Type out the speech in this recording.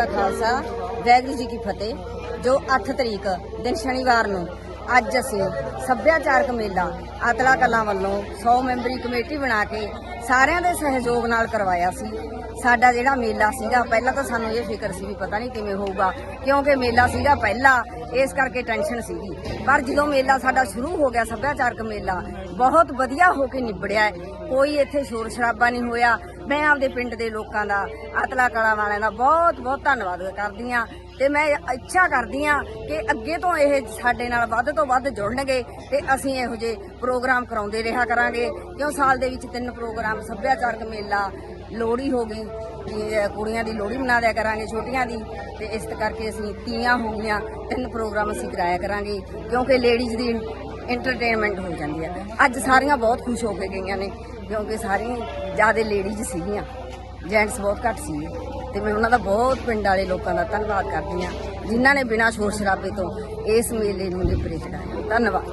ਕਾ ਖਾਲਸਾ, ਵਾਹਿਗੁਰੂ ਜੀ ਕੀ ਫਤਿਹ, ਜੋ 8 ਤਰੀਕ ਦਿਨ ਸ਼ਨੀਵਾਰ ਨੂੰ ਅੱਜ ਅਸੀਂ ਸੱਭਿਆਚਾਰਕ ਮੇਲਾ ਆਤਲਾ ਕਲਾਂ ਵੱਲੋਂ 100 ਮੈਂਬਰੀ ਕਮੇਟੀ ਬਣਾ ਕੇ ਸਾਰਿਆਂ ਦੇ ਸਹਿਯੋਗ ਨਾਲ ਕਰਵਾਇਆ ਸੀ। ਸਾਡਾ ਜਿਹੜਾ ਮੇਲਾ ਸੀਗਾ, ਪਹਿਲਾਂ ਤਾਂ ਸਾਨੂੰ ਇਹ ਫਿਕਰ ਸੀ ਵੀ ਪਤਾ ਨਹੀਂ ਕਿਵੇਂ ਹੋਊਗਾ, ਕਿਉਂਕਿ ਮੇਲਾ ਸੀਗਾ ਪਹਿਲਾ, ਇਸ ਕਰਕੇ ਟੈਨਸ਼ਨ ਸੀਗੀ। ਪਰ ਜਦੋਂ ਮੇਲਾ ਸਾਡਾ ਸ਼ੁਰੂ ਹੋ ਗਿਆ, ਸੱਭਿਆਚਾਰਕ ਮੇਲਾ, ਬਹੁਤ ਵਧੀਆ ਹੋ ਕੇ ਨਿਬੜਿਆ ਕੋਈ ਇੱਥੇ ਸ਼ੋਰ ਸ਼ਰਾਬਾ ਨਹੀਂ ਹੋਇਆ ਮੈਂ ਆਪਦੇ ਪਿੰਡ ਦੇ ਲੋਕਾਂ ਦਾ ਅਤਲਾ ਕਲਾ ਵਾਲਿਆਂ ਦਾ ਬਹੁਤ ਬਹੁਤ ਧੰਨਵਾਦ ਕਰਦੀ ਆ ਤੇ ਮੈਂ ਇੱਛਾ ਕਰਦੀ ਆ ਕਿ ਅੱਗੇ ਤੋਂ ਇਹ ਸਾਡੇ ਨਾਲ ਵੱਧ ਤੋਂ ਵੱਧ ਜੁੜਨਗੇ ਤੇ ਅਸੀਂ ਇਹੋ ਜਿਹੇ ਪ੍ਰੋਗਰਾਮ ਕਰਾਉਂਦੇ ਰਿਹਾ ਕਰਾਂਗੇ। ਕਿਉਂ ਸਾਲ ਦੇ ਵਿੱਚ ਤਿੰਨ ਪ੍ਰੋਗਰਾਮ, ਸੱਭਿਆਚਾਰਕ ਮੇਲਾ, ਲੋਹੜੀ ਹੋ ਗਈ ਕੁੜੀਆਂ ਦੀ ਲੋਹੜੀ ਮਨਾ ਦਿਆ ਕਰਾਂਗੇ, ਛੋਟੀਆਂ ਦੀ। ਤੇ ਇਸ ਕਰਕੇ ਅਸੀਂ ਤੀਆਂ ਹੋ ਗਈਆਂ, ਤਿੰਨ ਪ੍ਰੋਗਰਾਮ ਅਸੀਂ ਕਰਾਇਆ ਕਰਾਂਗੇ। ਕਿਉਂਕਿ ਲੇਡੀਜ਼ ਦੀ ਐਂਟਰਟੇਨਮੈਂਟ ਹੋ ਜਾਂਦੀ ਹੈ। ਅੱਜ ਸਾਰੀਆਂ ਬਹੁਤ ਖੁਸ਼ ਹੋ ਕੇ ਗਈਆਂ ਨੇ, ਕਿਉਂਕਿ ਸਾਰੀਆਂ ਜ਼ਿਆਦਾ ਲੇਡੀਜ਼ ਸੀਗੀਆਂ ਜੈਂਟਸ ਬਹੁਤ ਘੱਟ ਸੀ ਤੇ ਮੈਂ ਉਹਨਾਂ ਦਾ ਬਹੁਤ ਪਿੰਡ ਵਾਲੇ ਲੋਕਾਂ ਦਾ ਧੰਨਵਾਦ ਕਰਦੀ ਹਾਂ, ਜਿਨ੍ਹਾਂ ਨੇ ਬਿਨਾਂ ਸ਼ੋਰ ਸ਼ਰਾਬੇ ਤੋਂ ਇਸ ਮੇਲੇ ਨੂੰ ਲਿਬਰੇ ਚੜਾਇਆ ਧੰਨਵਾਦ।